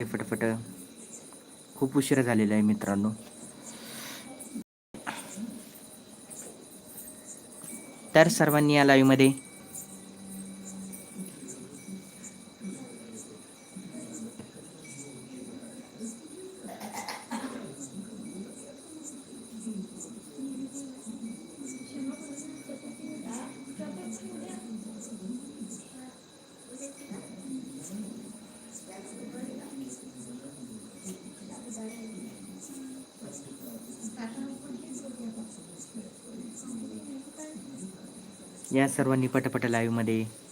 फटाफट खूप उशीर झालेला आहे मित्रांनो. तर सर्वांनी या लाईव्हमध्ये सर्वांनी पटापट लाईव्हमध्ये मध्ये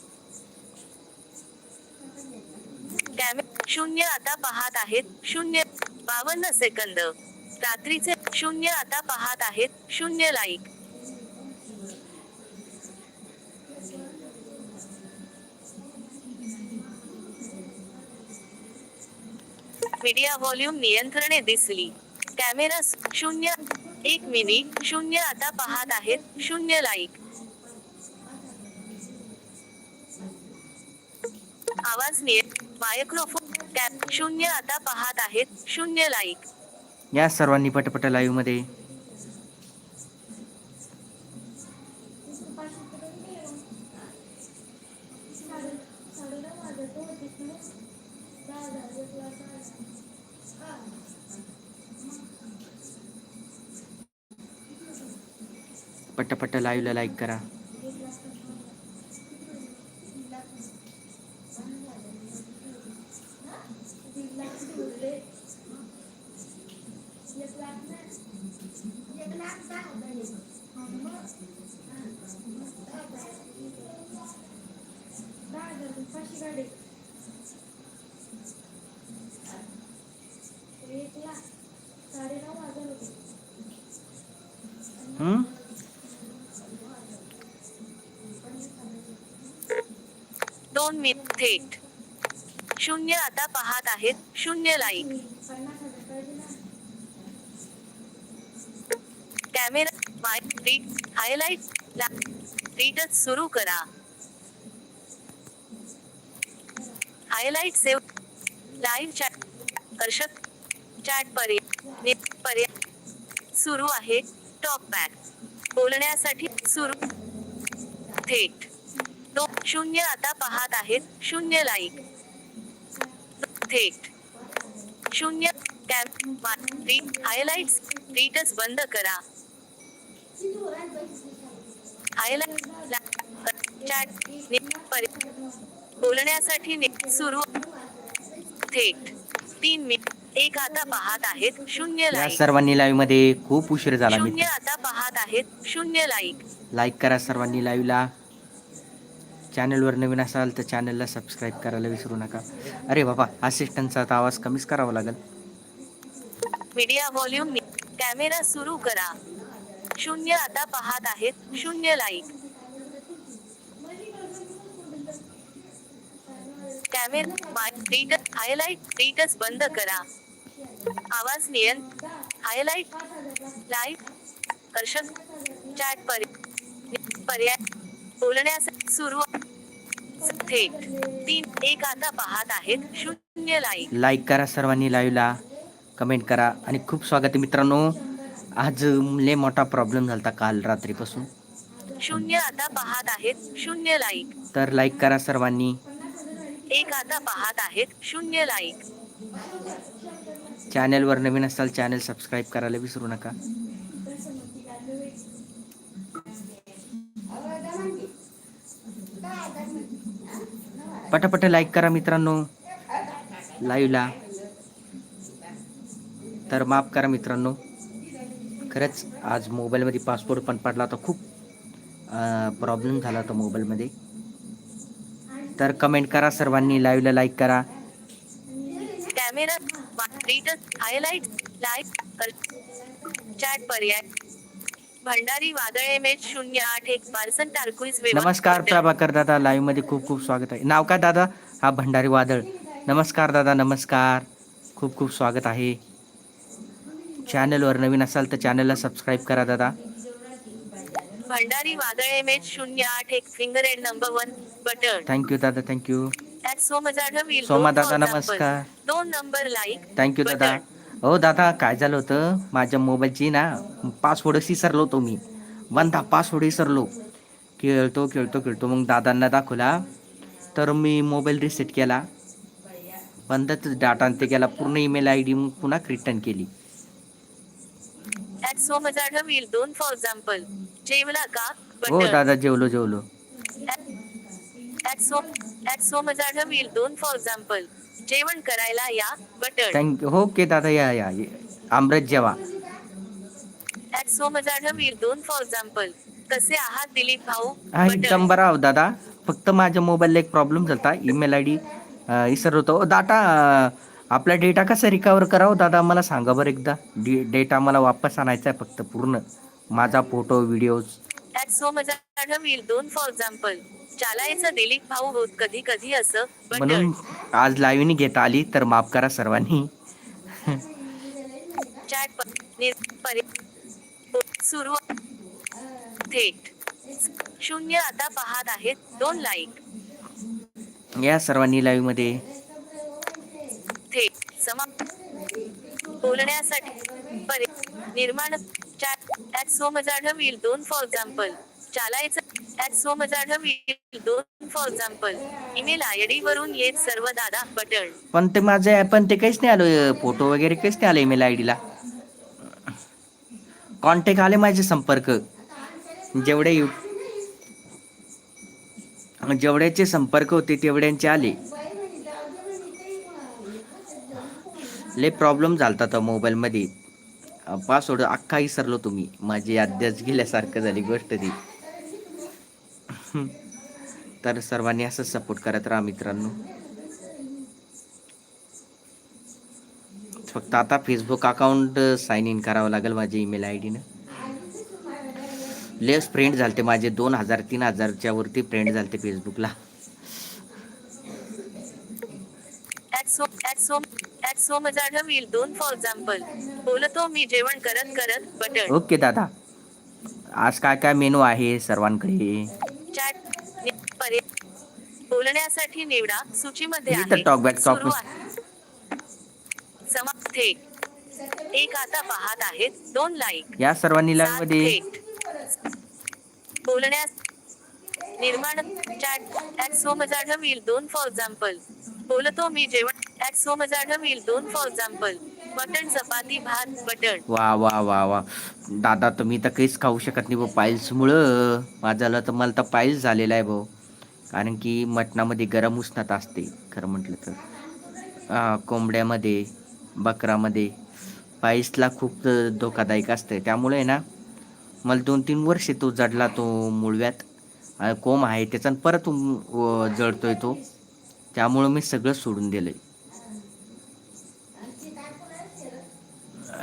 शून्य आता पाहत आहेत. शून्य बावन्न सेकंद. रात्रीचे शून्य आता पाहत आहेत. शून्य लाईक मीडिया व्हॉल्यूम नियंत्रणे दिसली. कॅमेरा शून्य एक मिनिट शून्य आता पाहत आहेत. शून्य लाईक आवाज निय मायक्रोफोन कॅप शून्य आता पाहत आहेत. शून्य लाईक या सर्वांनी पटपट लाईव्हमध्ये. पटपट लाईव्हला लाईक करा. हम्म? दोन मिनिट थेट शून्य आता पाहत आहेत शून्य लाईक कॅमेरा माय हायलाइट रीडच सुरू करा. हायलाइट सेव्ह लाईव्ह चॅट कर्षक चॅट पर्याय पर्याय सुरू आहे. टॉप बॅक बोलण्यासाठी सुरू. थेट तो शून्य आता पाहत आहेत. शून्य लाईक थेट शून्य कॅम हायलाइट्स रीटच बंद करा. हायलाइट चॅट बोलण्यासाठी सुरू थेट. तीन मिनिट एक आता पाहत आहेत शून्य या लाईक सर्वांनी लाईव्हमध्ये खूप उशीर झाला शून्य मित्र आता पाहत आहेत शून्य लाईक लाईक करा सर्वांनी लाईव्हला चॅनलवर नवीन असाल तर चॅनलला सबस्क्राईब करायला विसरू नका. अरे बाबा असिस्टंटचा आता आवाज कमीच करावा लागेल. मीडिया व्हॉल्यूम कॅमेरा सुरू करा. शून्य आता पाहत आहेत शून्य like camera my read highlight रीडच बंद करा. आवाज नियन हायलाइट लाईव्ह कर्षक चॅट पर्याय पर्याय बोलण्यासाठी सुरू थेट तीन एक आता पाहत आहेत. शून्य लाईक लाईक करा सर्वांनी लाईव्हला कमेंट करा. आणि खूप स्वागत आहे मित्रांनो. आज लय मोठा प्रॉब्लेम झाला काल रात्रीपासून. शून्य आता पाहत आहेत. शून्य लाईक तर लाईक करा सर्वांनी. एक आता पाहत आहेत शून्य लाईक चॅनलवर नवीन असाल चॅनल सबस्क्राईब करायला विसरू नका. पटापट लाईक करा मित्रांनो. लाईव्हला तर माफ करा मित्रांनो. खरंच आज मोबाईलमध्ये पासपोर्ट पण पडला होता खूप प्रॉब्लेम झाला होता मोबाईलमध्ये तर कमेंट करा सर्वांनी लाईव्हला लाईक करा. कॅमेरा हायलाइट चॅट पर्याय. भंडारी वादळ एम एच शून्य आठ एक पार्सन टारकुईज नमस्कार प्रभाकर दादा. लाईव्हमध्ये खूप खूप स्वागत आहे. नाव काय दादा? हा भंडारी वादळ. नमस्कार दादा नमस्कार. खूप खूप स्वागत आहे. चॅनलवर नवीन असाल तर चॅनलला सबस्क्राईब करा दादा. भंडारी वादळ एम एच शून्य आठ एक finger end number one button thank you दादा थँक्यू सोमा दादा. नमस्कार. दोन नंबर लाईक थँक्यू दादा. हो दादा काय झालं होतं? माझ्या मोबाईलची ना पासवर्ड विसरलो होतो मी. बंदा पासवर्ड विसरलो. खेळतो खेळतो खेळतो. मग दादांना दाखवला. तर मी मोबाईल रिसेट केला. बंदच डाटा ते केला. पूर्ण ईमेल आय डी मग पुन्हा रिटर्न केली. ऍट सोमा जाधव will दोन फॉर एक्झाम्पल जेवला का? हो दादा जेवलो जेवलो. At Som at Soma Jadhav will दोन फॉर एक्झाम्पल जेवण करायला या बटन थँक्यू ओके दादा या या. ये. अमृत जेवा. ऍट सोमा जाधव will दोन फॉर एक्झाम्पल कसे आहात दिलीप भाऊ? हा एकदम बरा आहो दादा. फक्त माझ्या मोबाईलला एक प्रॉब्लेम झाला ईमेल आय डी विसर होतो डाटा आपला डेटा कसा रिकवर करावं दादा? मला सांगा बरं एकदा. डेटा मला वापस आणायचा आहे फक्त पूर्ण. माझा फोटो व्हिडिओज फॉर एक्झाम्पल चालायचं दिलीप भाऊ होत कधी कधी असं म्हणून आज लाईव्हनी घेता आली तर माफ करा सर्वांनी. चॅट सुरू थेट शून्य आता पाहत आहेत. दोन लाईक या सर्वांनी लाईव्हमध्ये थेट समा बोलण्यासाठी परे निर्माण चार ऍट सोमजाढ will दोन फॉर एक्झाम्पल चालायचं ऍट सोमजाढ will दोन for example email I D वरून येत सर्व दादा बटन. पण ते माझं पण ते काहीच नाही आलं फोटो वगैरे काहीच नाही आलं ईमेल आय डीला. कॉन्टॅक्ट आले माझे संपर्क. जेवढे यू जेवढ्याचे संपर्क होते तेवढ्यांचे आले. लय प्रॉब्लेम झाला होता मोबाईलमध्ये पासवर्ड अख्खा विसरलो तुम्ही. माझी अध्यास गेल्यासारखं झाली गोष्ट ती. तर सर्वांनी असंच सपोर्ट करत राहा मित्रांनो. फक्त आता फेसबुक अकाउंट साइन इन करावं लागेल माझ्या ईमेल आय डीनं लेस फ्रेंड झालते माझे. दोन हजार तीन हजारच्या वरती फ्रेंड झालते फेसबुकला ऍट सो will दोन फॉर एक्झाम्पल बोलतो मी जेवण करत करत बटन. ओके दादा. आज काय काय मेनू आहे सर्वांकडे? चॅट पर्याय बोलण्यासाठी निवडा. सूचीमध्ये इथं आहे. talk back, talk सुरू back. आहे. समाप्त एक आता पाहत आहेत. दोन लाईक या लाईव्हमध्ये थेट. बोलण्यास निर्माण चॅट. ऍट सोमजाढ will दोन फॉर एक्झाम्पल बोलतो मी जेवण ऍट सोमजाढ will दोन फॉर एक्झाम्पल बटन चपाती भात बटन वा वा वा वा. दादा तुम्ही तर काहीच खाऊ शकत नाही भाऊ पायल्समुळं माझ्याला तर मला तर पाईल्स झालेला आहे भाऊ. कारण की मटणामध्ये गरम उष्णता असते खरं म्हटलं तर. कोंबड्यामध्ये बकरामध्ये पायल्सला खूप धोकादायक असते त्यामुळे आहे ना मला दोन तीन वर्ष तो जडला तो मुळव्यात. कोंब आहे त्याचा आणि परत जळतोय तो. त्यामुळं मी सगळं सोडून दिलं आहे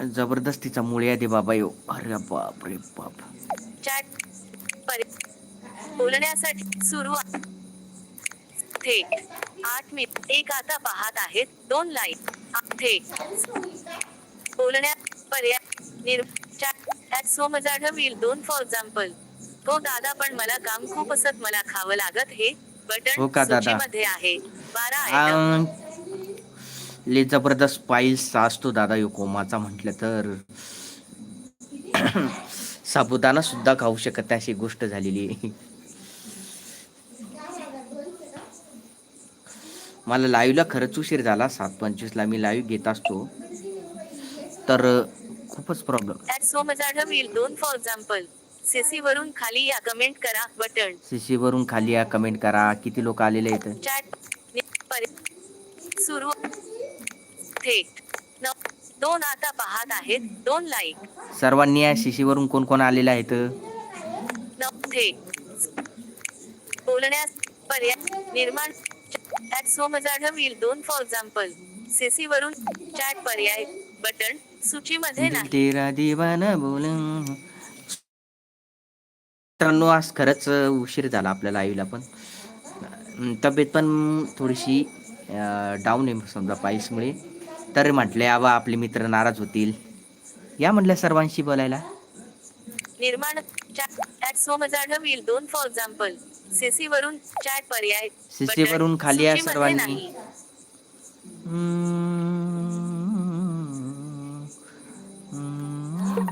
जबरदस्तीचा मुळ्या दे बाबा यो. अरे बाप रे बाप. चॅट बोलण्यासाठी सुरू आहे. थेट. आठ मिनिट. एक आता पाहत आहेत. दोन लाईक थेट. बोलण्यात पर्याय निर चॅट ऍट सोमजाढ will दोन फॉर एक्झाम्पल हो दादा पण मला काम खूप असत. मला खावं लागत हे. हो बटन दादा? सूचीमध्ये आहे. बारा आयटम लय जबरदस्त पाईल्स असतो दादा यो कोमाचा म्हटलं तर. साबुदाणा सुद्धा खाऊ शकत नाही अशी गोष्ट झालेली आहे. मला लाईव्हला खरंच उशीर झाला सात पंचवीसला मी लाईव्ह घेत असतो. तर खूपच प्रॉब्लेम दोन फॉर एक्झाम्पल सीसी वरून खाली या कमेंट करा बटन सीसीवरून खाली या कमेंट करा. किती लोक आलेले आहेत? सुरू. थेट दोन आता पाहत आहेत. दोन लाईक सर्वांनी या शिशीवरून कोण कोण आलेले आहेत? बोलण्यास पर्याय निर्माण दोन फॉर एक्झाम्पल सीसी वरून चॅट पर्याय बटन सूचीमध्ये नाही. तेरा दिवाना बोल. मित्रांनो आज खरंच उशीर झाला आपल्या लाईव्हला पण. तब्येत पण थोडीशी डाऊन आहे समजा पायसमुळे तर म्हटले आबा आपले मित्र नाराज होतील या म्हटल्या सर्वांशी बोलायला निर्माण दोन फॉर एक्झाम्पल सीसी वरून चॅट पर्याय बटन. वरून खाली सूचीमध्ये सर्वांनी.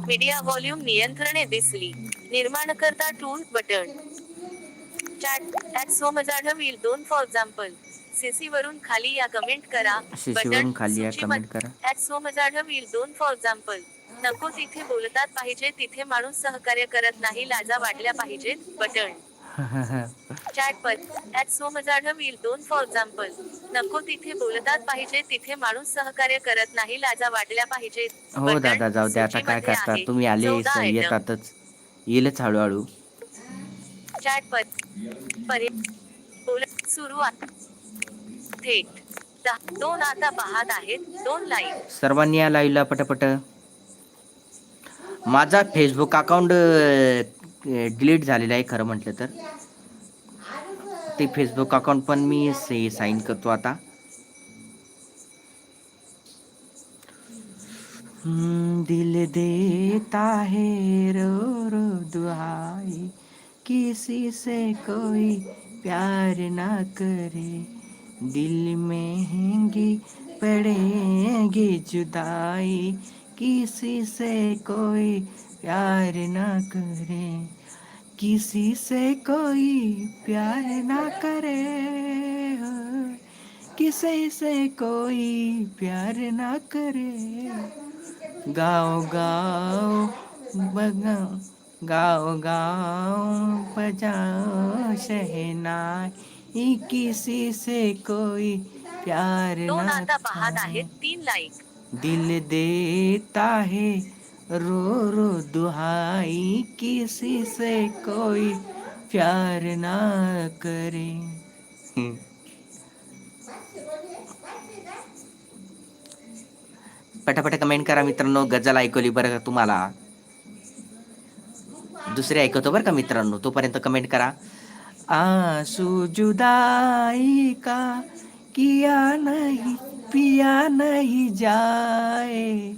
मीडिया व्हॉल्यूम नियंत्रणे दिसली निर्माणकर्ता टूल बटन चॅट ऍट सोमजाढ व्हील दोन फॉर एक्झाम्पल सीसी वरून खाली या कमेंट करा CC बटन. वरून खाली या कमेंट करा ऍट सोमजाढ व्हील दोन फॉर एक्झाम्पल नको तिथे बोलतात पाहिजे तिथे माणूस सहकार्य करत नाही लाजा वाटल्या पाहिजेत बटन चॅट पर ऍट सोमजाढ व्हील दोन फॉर एक्झाम्पल नको तिथे बोलतात पाहिजे तिथे माणूस सहकार्य करत नाही लाजा वाटल्या पाहिजेत हो. दादा जाऊ दे आता काय करता. तुम्ही आले स-. येतातच येईलच हळूहळू चॅट पर सुरू आहे थेट. दोन आता पाहत आहेत दोन लाईव्ह सर्वांनी या लाईव्हला पटपट. माझा फेसबुक अकाउंट डिलीट झालेला आहे खरं म्हटलं तर. ते फेसबुक अकाउंट पण मी साईन करतो आता. दिल देता है रो रो दुहाई. किसी से कोई प्यार ना करे. दिल महँगी पड़ेगी जुदाई। किसी से कोई प्यार ना करे। किसी से कोई प्यार ना करे। किसी से कोई प्यार ना करे। गाँव गाँव बगाओ गाँव गाँव बजाओ शहनाई। किसी से कोई प्यार दोन ना आता पाहत। आहेत तीन लाईक दिल देता है रो रो दुहाई किसी से कोई प्यार ना करे। पटापट कमेंट करा मित्रांनो गजल ऐकवली बरं का तुम्हाला? दुसरी ऐकवतो बरं का मित्रांनो तोपर्यंत कमेंट करा. आंसू जुदाई का? किया नहीं पिया नहीं जाए।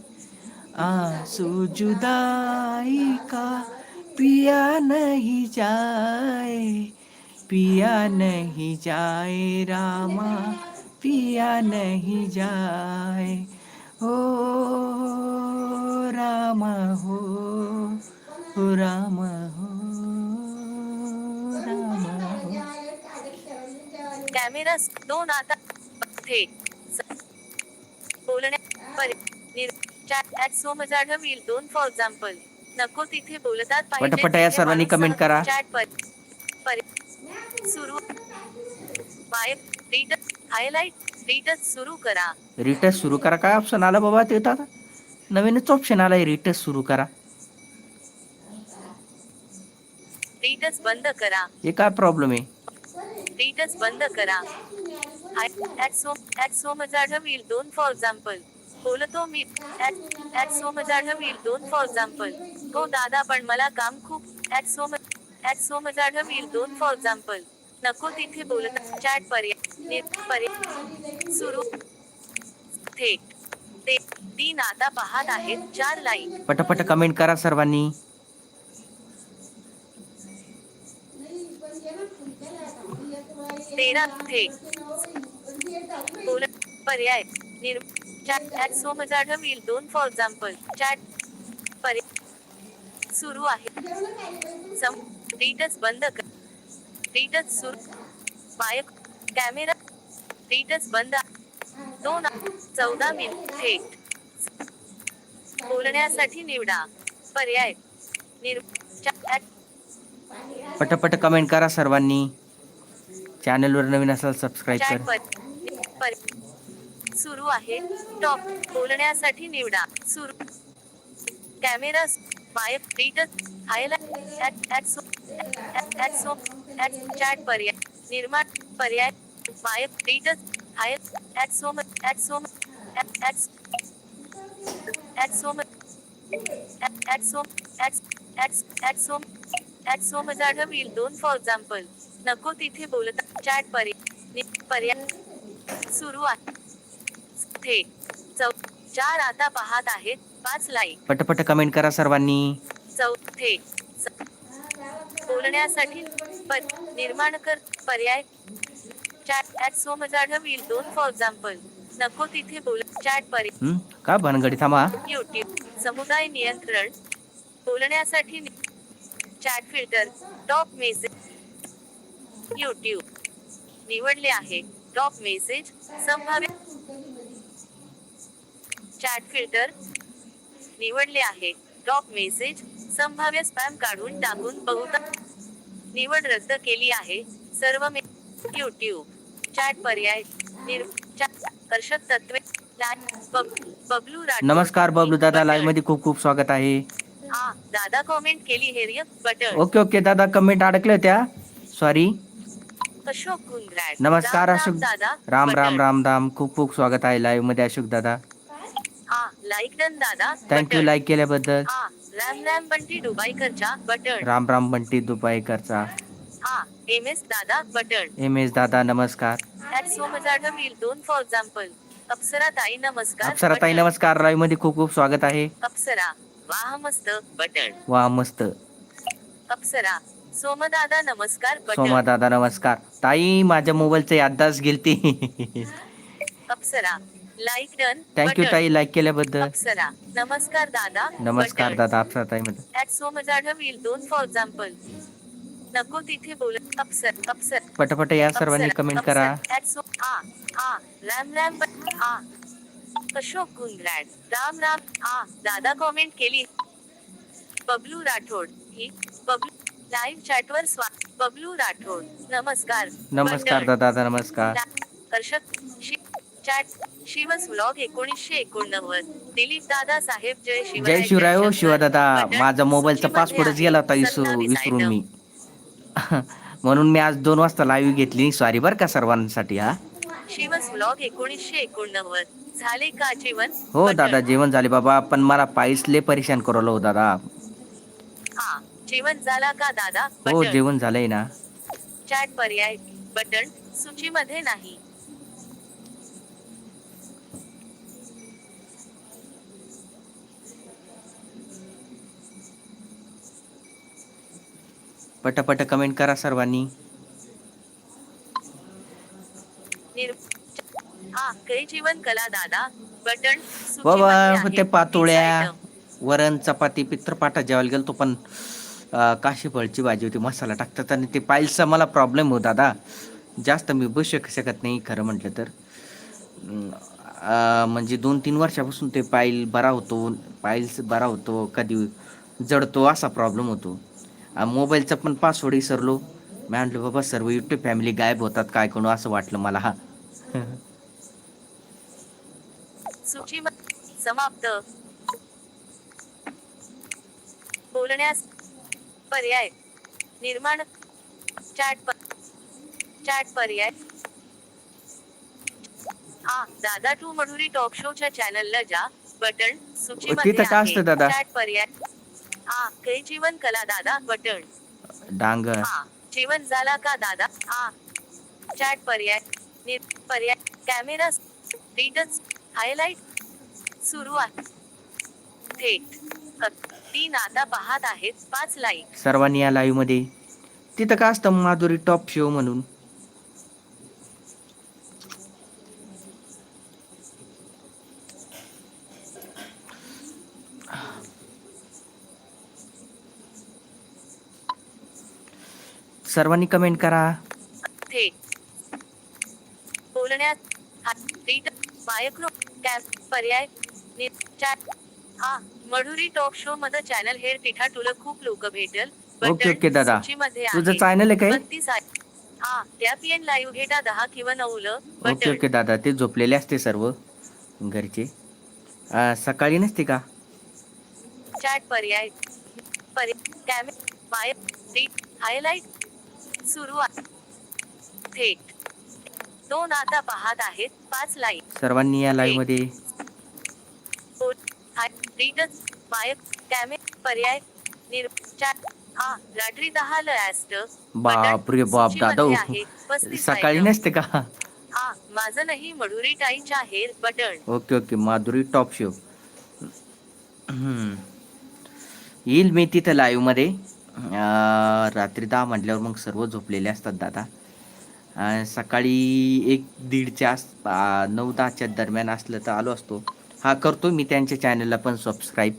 आंसू जुदाई का? पिया नहीं जाए। पिया नहीं जाए रामा पिया नहीं जाए। ओ रामा हो हो रामा हो। कॅमेरा दोन आता थेट बोलण्या दोन फॉर एक्झाम्पल नको तिथे बोलतात पटापट या सर्वांनी सह- करा. चॅट पर सुरू हायलाइट सुरू करा. रिटच सुरू करा. काय ऑप्शन आला बाबा ते आता? नवीनच ऑप्शन आलाय रिटच सुरू करा. रीडर्स बंद करा. हे काय प्रॉब्लेम आहे? रीडर्स बंद करा. ॲट सो ऍट दोन फॉर एक्झाम्पल बोलतो मी ॲट सो सोमजाढ दोन फॉर एक्झाम्पल हो दादा पण मला काम खूप ॲट सोम ॲट सोमजाढ व्हील दोन फॉर एक्झाम्पल नको तिथे बोलत चॅट पर्याय पर्याय सुरू थेट ते तीन आता पाहत आहेत चार लाईक पटापट कमेंट करा सर्वांनी. तेरा थे बोल पर्याय. निर चॅट ऍट सोमजाढ व्हील दोन फॉर एक्झाम्पल चॅट पर्याय सुरू आहे. सम रीडर्स बंद कर. रीडर्स सुरू बायक कॅमेरा रीडर्स बंद दोन चौदा मिनिट थेट बोलण्यासाठी निवडा. पर्याय. निर चॅट पटपट कमेंट करा सर्वांनी. चॅनलवर नवीन असाल सबस्क्राईब चॅट करा पर सुरू आहे. टॉप बोलण्यासाठी निवडा. सुरू. कॅमेरा मायक रीडर हायलाइट चॅट पर्याय. निर्माण पर्याय मायक reader high at so at so at at at so at Som at at at Som at so दोन फॉर एक्झाम्पल नको तिथे बोलत चॅट पर्याय सुरू आहे. चार आता पाहत आहेत. पाच लाईक पटापट कमेंट करा सर्वांनी. चौ थेट स- बोलण्यासाठी पर- निर्माण कर पर्याय. चॅट ऍट सोम जाधव येईल दोन फॉर एक्झाम्पल नको तिथे बोल चॅट पर्याय? का भानगडी? थांबा. युट्यूब समुदाय नियंत्रण. बोलण्यासाठी chat filter top message YouTube निवडले आहे. टॉप मेसेज संभाव्य चॅट फिल्टर निवडले आहे. टॉप मेसेज संभाव्य स्पॅम काढून टाकून बहुता निवड रद्द केली आहे. सर्व मे युट्यूब चॅट पर्याय निर चॅट कर्षक तत्वे बबलू नमस्कार बबलू दादा. लाईव्हमध्ये खूप खूप स्वागत आहे. हा दादा कॉमेंट केली हेरिय बटन ओके ओके. दादा कमेंट अडकल्या होत्या सॉरी अशोक गुंद्राट नमस्कार अशोक दादा राम राम. राम राम. खूप खूप स्वागत आहे लाईव्हमध्ये अशोक दादा. हा लाईक डन दादा थँक्यू. लाईक केल्याबद्दल. रॅम रॅम बंटी डुबाईकरच्या बटन. राम राम बंटी दुबाईकरचा. हा एम एस दादा बटन. एम एस दादा नमस्कार. दोन फॉर एक्झाम्पल अप्सरा ताई नमस्कार अप्सरा ताई. नमस्कार. लाईव्हमध्ये खूप खूप स्वागत आहे. अप्सरा वाह मस्त बटन. वा मस्त. अप्सरा सोमदादा नमस्कार सोमा दादा नमस्कार. ताई माझ्या मोबाईलचं याददाच गेलती. Apsara. Like done thank you. ताई लाईक केल्याबद्दल. अप्सरा. नमस्कार दादा. नमस्कार. दादा अप्सरा ताई मध्ये ऍट सोम जाधव येईल दोन फॉर एक्झाम्पल नको तिथे बोल. अप्सर अप्सर. पटापट या सर्वांनी कमेंट करा. ऍट सो आ आ रॅम रॅम आ. अशोक गुंद्राट राम राम आ. दादा कॉमेंट केली. बबलू राठोड. ही बबलू लाईव्ह चॅटवर स्वा बबलू राठोड नमस्कार. नमस्कार. दादा नमस्कार. कर्षक चॅट शिवस व्लॉग एकोणीसशे एकोणनव्वद. दिलीप दादा साहेब जय शिवराय जय शिवराय हो शिवदादा. माझा मोबाईलचा पासपोर्टच. गेला होता विसरू विसरून. मी. म्हणून मी आज दोन वाजता लाईव्ह घेतली. सॉरी बरं का सर्वांसाठी हा. शिवस व्लॉग एकोणीसशे एकोणनव्वद. झाले का जीवन हो. दादा जेवण झाले बाबा. पण मला पायसले परेशान करवलं हो दादा. हा. जेवण झाला का दादा? हो बटन जेवण झालंय ना. चॅट पर्याय बटन सूचीमध्ये नाही. पटापट कमेंट करा सर्वांनी. निर हा कै जीवन कला दादा. बटन बाबा सूचीमध्ये आहे. ते पातोळ्या. वरण चपाती पित्रपाटा जेवायला गेलो तो पण काशीफळची काशी फळची भाजी होती मसाला टाकतात आणि ते पायलचा मला प्रॉब्लेम होता दादा. जास्त मी बसू शक शकत नाही खरं म्हटलं तर. म्हणजे दोन तीन वर्षापासून ते पाईल बरा होतो पाईल्स बरा होतो कधी जडतो असा प्रॉब्लेम होतो. मोबाईलचा पण पासवर्ड विसरलो. मी म्हटलं बाबा सर्व युट्यूब फॅमिली गायब होतात काय करू? असं वाटलं मला. हा समाप्त. बोलण्यास पर्याय. निर्माण चॅट प- चॅट पर्याय. आ दादा टू मधुरी टॉक शोच्या चॅनलला जा. बटन सूचीमध्ये दादा? चॅट पर्याय. आ कै जीवन कला दादा बटन डांगर. आ जेवण झाला का दादा? आ चॅट पर्याय. निर पर्याय. कॅमेरा रीडच हायलाइट. सुरू आहे. थेट. तीन आता पाहत आहेत पाच लाईक सर्वांनी या लाईव्हमध्ये तिथं काय असतं माधुरी टॉप शो म्हणून सर्वांनी कमेंट करा बोलण्यात हा- पर्याय हा मधुरी टॉक शो मध्ये चॅनल हेर तिठा तुला खूप लोक भेटल. ओके, ओके, दादा. तुझं. चॅनल आहे आहे. हा त्या पीएन लाईव्ह घेटा दहा किंवा नऊलं. ओके बटन ओके दादा. ते झोपलेले असते सर्व घरचे. सकाळी नसते का? चॅट पर्याय. पर्याय हायलाइट सुरू आहे थेट. दोन आता पाहत आहेत. पाच लाईक सर्वांनी या लाईव्हमध्ये रीडच माय कॅमे पर्याय निर चॅट हा रात्री दहा ल ऍस्ट बाप रे बाप दादा सकाळी नसते का? हा माझं नाही मधुरी टाईच्या हेर button. Okay okay Madhuri top show. येईल मी तिथं लाईव्हमध्ये. रात्री दहा म्हटल्यावर मग सर्व झोपलेले असतात दादा. सकाळी एक दीडच्या आस नऊ दहाच्या दरम्यान असलं तर आलो असतो. हा करतो. मी त्यांच्या चॅनलला पण सबस्क्राईब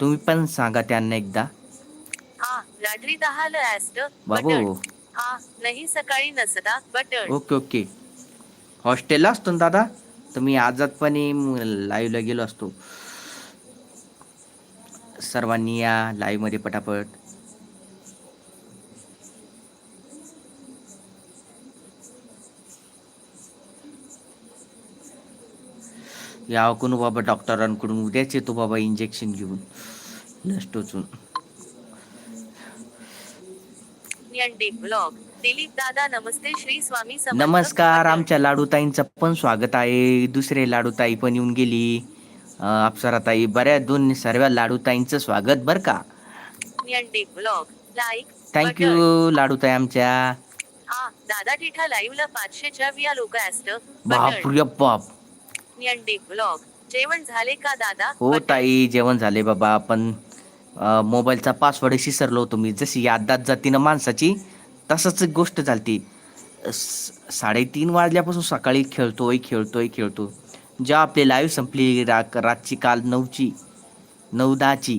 तुम्ही पण सांगा त्यांना एकदा. हा रात्री दहाला ऍस्ट बाबू. हा नाही सकाळी नसता. Button okay okay. हॉस्टेलला असतो ना दादा? तर मी आजातपणे लाईव्हला गेलो असतो. सर्वांनी या लाईव्हमध्ये पटापट. यावं कोण बाबा डॉक्टरांकडून उद्याच येतो बाबा इंजेक्शन घेऊन. लस टोचून दिलीप दादा नमस्ते. श्री स्वामी नमस्कार. आमच्या लाडूताईंचं पण स्वागत आहे. दुसरे लाडूताई पण येऊन गेली. अप्सराताई बऱ्याच दोन सर्व लाडूताईंचं स्वागत बर का? थँक्यू लाडूताई आमच्या. हा दादा टिठा लाईव्ह ला पाचशेच्या विया लोक बाप रे बाप. ब्लॉग जेवण झाले का दादा? हो ताई जेवण झाले बाबा. आपण मोबाईलचा पासवर्ड विसरलो होतो मी. जशी यादात जाती ना माणसाची तसंच गोष्ट झालती. साडेतीन वाजल्यापासून सकाळी खेळतोय खेळतोय खेळतो. जेव्हा आपली लाईव्ह संपली रा रातची काल नऊची नऊ दहाची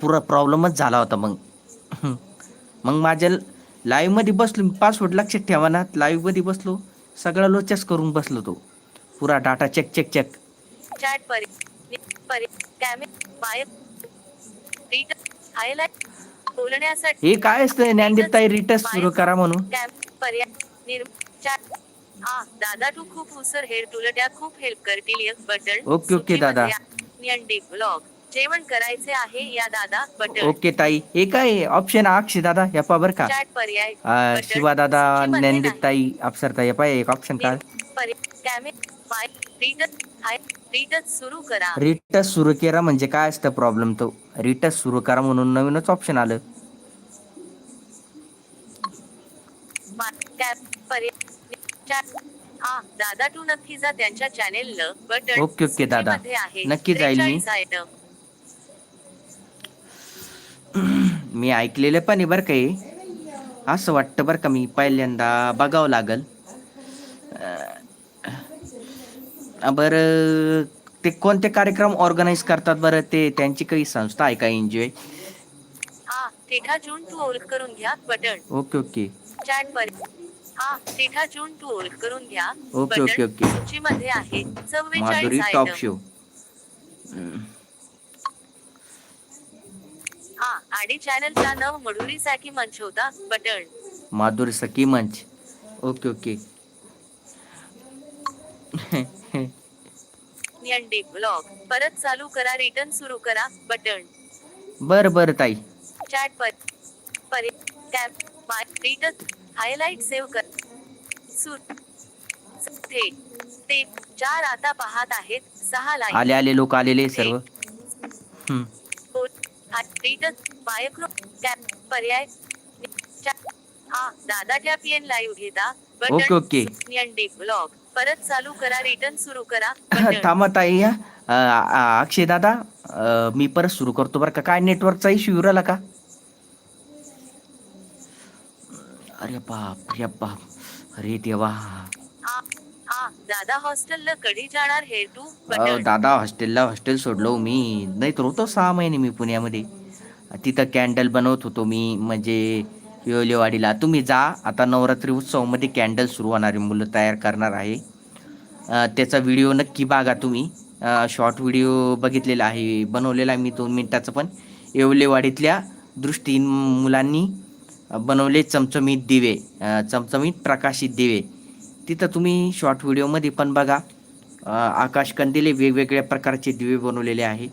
पुरा प्रॉब्लेमच झाला होता मग. मग माझ्या लाईव्हमध्ये बसलो. पासवर्ड लक्षात ठेवा ना लाईव्हमध्ये बसलो. सगळा लोचाच करून बसलो तो. पुरा data check check check. Chat परि परि रीट हायलाइट बोलण्यासाठी हे काय असतं ज्ञानदीपताई रिटर्स सुरू करा म्हणून. पर्याय हा दादा तू खूप हुसर हेर तुलट्या खूप हेल्प करतील एक बटन ओके, ओके, दादा. नियंडी ब्लॉग जेवण करायचे आहे या दादा बटन ओके ताई. हे काय? ऑप्शन अक्षय दादा या पा बर का. चॅट पर्याय अं, बटन. शिवा दादा सूचीमध्ये ज्ञानदीप नाही. ताई अप्सर ताई पाय एक ऑप्शन काय निर- पर्याय कॅमे रिटच सुरू करा रिटर्स सुरू केला म्हणजे काय असतं प्रॉब्लेम तो रिटच सुरू करा म्हणून नवीनच ऑप्शन आलं दादा तू नक्की जा त्यांच्या चॅनेल बटन ओके, ओके, दादा. आहे. नक्की जाईल मी. मी ऐकलेलं पण आहे बरं काही असं वाटतं बरं का मी पहिल्यांदा बघावं लागल बरं ते कोणते कार्यक्रम ऑर्गनाईज करतात बरं? ते त्यांची काही संस्था आहे का एनजीओ हा तिठा जून करून घ्या बटन. Okay okay. चॅट हा तिठा जून करून घ्या ओके, ओके, ओके. सूचीमध्ये आहे. माधुरी चव्वेचाळीस टॉप. शो हा आणि चॅनलचा नव मडुरी साठी मंच होता बटन. माधुरी सखी मंच. Okay okay. नियंडी ब्लॉग परत चालू करा रिटर्न सुरू करा बटन बरं बरं ताई. चॅट पर पर कॅप बाय रिटर्न हायलाइट सेव्ह कर. सुर ते ते चार आता पाहत आहेत सहा लाईन आले आले लोक आलेले सर्व. हम्म. रिटर्न मायक्रो कॅप पर्याय. हा दादा टॅप येन लाईव्ह घेता. Okay, okay. नियंडी ब्लॉग परत चालू करा रिटर्न सुरू करा. थांबा ताई या अक्षय दादा अ, मी परत सुरू करतो बरं का. काय नेटवर्कचा इश्यू येऊ राहिला का? अरे बाप अरे बाप. अरे देवा. हा हा दादा हॉस्टेलला कधी जाणार हे तू? अहो, बटन दादा हॉस्टेलला हॉस्टेल सोडलो मी. नाही तर होतो सहा महिने मी पुण्यामध्ये. तिथं कॅन्डल बनवत होतो मी. म्हणजे येवलेवाडीला तुम्ही जा. आता नवरात्री उत्सवामध्ये कॅन्डल सुरू होणारी मुलं तयार करणार आहे. त्याचा व्हिडिओ नक्की बघा तुम्ही. शॉर्ट व्हिडिओ बघितलेला आहे. बनवलेला आहे मी दोन मिनटाचं पण. येवलेवाडीतल्या दृष्टीन मुलांनी बनवले चमचमीत दिवे. चमचमीत प्रकाशित दिवे. तिथं तुम्ही शॉर्ट व्हिडिओमध्ये पण बघा. आकाशकंदीले वेगवेगळ्या प्रकारचे दिवे बनवलेले आहे.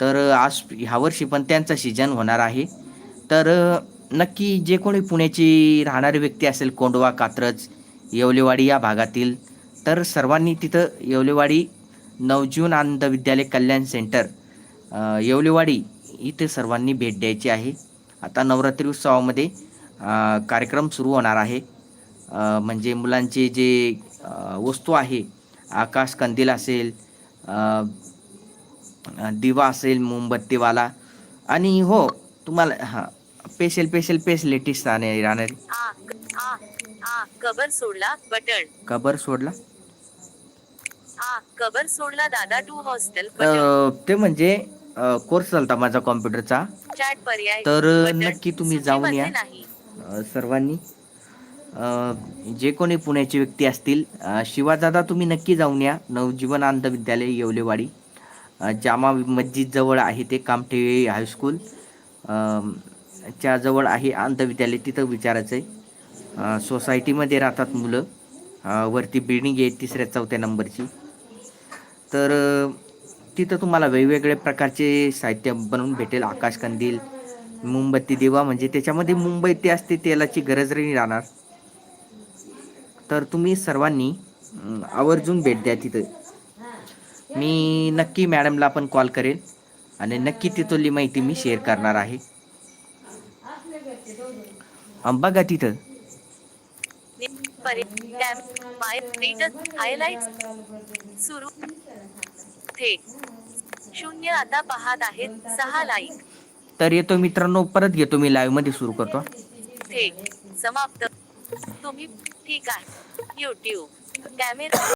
तर आज ह्या वर्षी पण त्यांचा सीजन होणार आहे. तर नक्की जे कोणी पुण्याची राहणारी व्यक्ती असेल कोंडवा कात्रज येवलेवाडी या भागातील तर सर्वांनी तिथं येवलेवाडी नवजीवन आनंद विद्यालय कल्याण सेंटर येवलेवाडी इथे सर्वांनी भेट द्यायची आहे. आता नवरात्री उत्सवामध्ये कार्यक्रम सुरू होणार आहे. म्हणजे मुलांचे जे वस्तू आहे आकाश कंदील असेल दिवा असेल मोमबत्तीवाला आणि हो तुम्हाला हां स्पेशल स्पेशल स्पेशलिटीज राहणार. आ आ आ कबर सोडला बटन. कबर सोडला? आ कबर सोडला दादा टू हॉस्टेल बटन अं, ते म्हणजे कोर्स चालता माझा कॉम्प्युटरचा. चॅट पर्याय तर बटन. नक्की तुम्ही जाऊन या. सूचीमध्ये नाही. अ, सर्वांनी. अ, जे कोणी पुण्याचे व्यक्ती असतील अ, शिवादादा तुम्ही नक्की जाऊन या. नवजीवन आनंद विद्यालय येवलेवाडी. अ, जामा मस्जिद जवळ आहे ते कामठे हायस्कूल. अ, च्या जवळ आहे अंधविद्यालय तिथं विचारायचं आहे सोसायटीमध्ये राहतात मुलं. वरती बिल्डिंग आहे तिसऱ्या चौथ्या नंबरची. तर तिथं तुम्हाला वेगवेगळे प्रकारचे साहित्य बनवून भेटेल. आकाशकंदील मोमबत्ती दिवा म्हणजे त्याच्यामध्ये मुंबई ते असते तेलाची गरज नाही राहणार. तर तुम्ही सर्वांनी आवर्जून भेट द्या तिथं. मी नक्की मॅडमला पण कॉल करेन. आणि नक्की तिथली माहिती मी शेअर करणार आहे. बघा तिथं. नि- सुरू शून्य आता पाहत आहेत सहा लाईक तर येतो मित्रांनो परत घेतो मी लाईव्हमध्ये सुरू करतो. समाप्त. तुम्ही ठीक आहे. YouTube camera